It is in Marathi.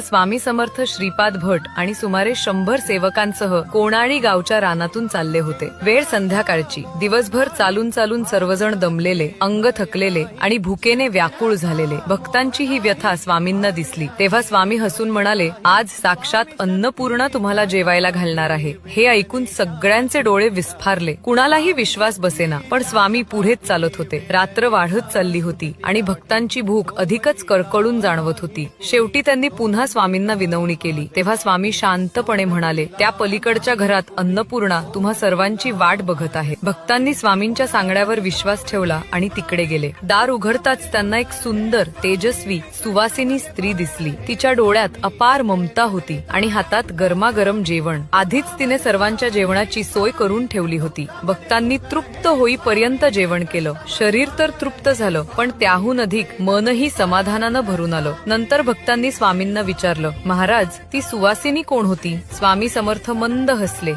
स्वामी समर्थ श्रीपाद भट आणि सुमारे शंभर सेवकांसह कोणाळी गावच्या रानातून चालले होते. वेळ संध्याकाळची. दिवसभर चालून चालून सर्वजण दमलेले अंग थकलेले आणि भुकेने व्याकुळ झालेले. भक्तांची ही व्यथा स्वामींना दिसली. तेव्हा स्वामी हसून म्हणाले आज साक्षात अन्नपूर्णा तुम्हाला जेवायला घालणार आहे. हे ऐकून सगळ्यांचे डोळे विस्फारले. कुणालाही विश्वास बसेना पण स्वामी पुढेच चालत होते. रात्र वाढत चालली होती आणि भक्तांची भूक अधिकच कळकळून जाणवत होती. शेवटी त्यांनी पुन्हा पुन्हा स्वामींना विनवणी केली तेव्हा स्वामी शांतपणे म्हणाले त्या पलीकडच्या घरात अन्नपूर्णा तुम्हा सर्वांची वाट बघत आहे. भक्तांनी स्वामींच्या सांगण्यावर विश्वास ठेवला आणि तिकडे गेले. दार उघडताच त्यांना एक सुंदर तेजस्वी सुवासिनी स्त्री दिसली. तिच्या डोळ्यात अपार ममता होती आणि हातात गरमागरम जेवण. आधीच तिने सर्वांच्या जेवणाची सोय करून ठेवली होती. भक्तांनी तृप्त होईपर्यंत जेवण केलं. शरीर तर तृप्त झालं पण त्याहून अधिक मनही समाधानानं भरून आलं. नंतर भक्तांनी स्वामींना विचारलं महाराज ती सुवासिनी कोण होती? स्वामी समर्थ मंद हसले.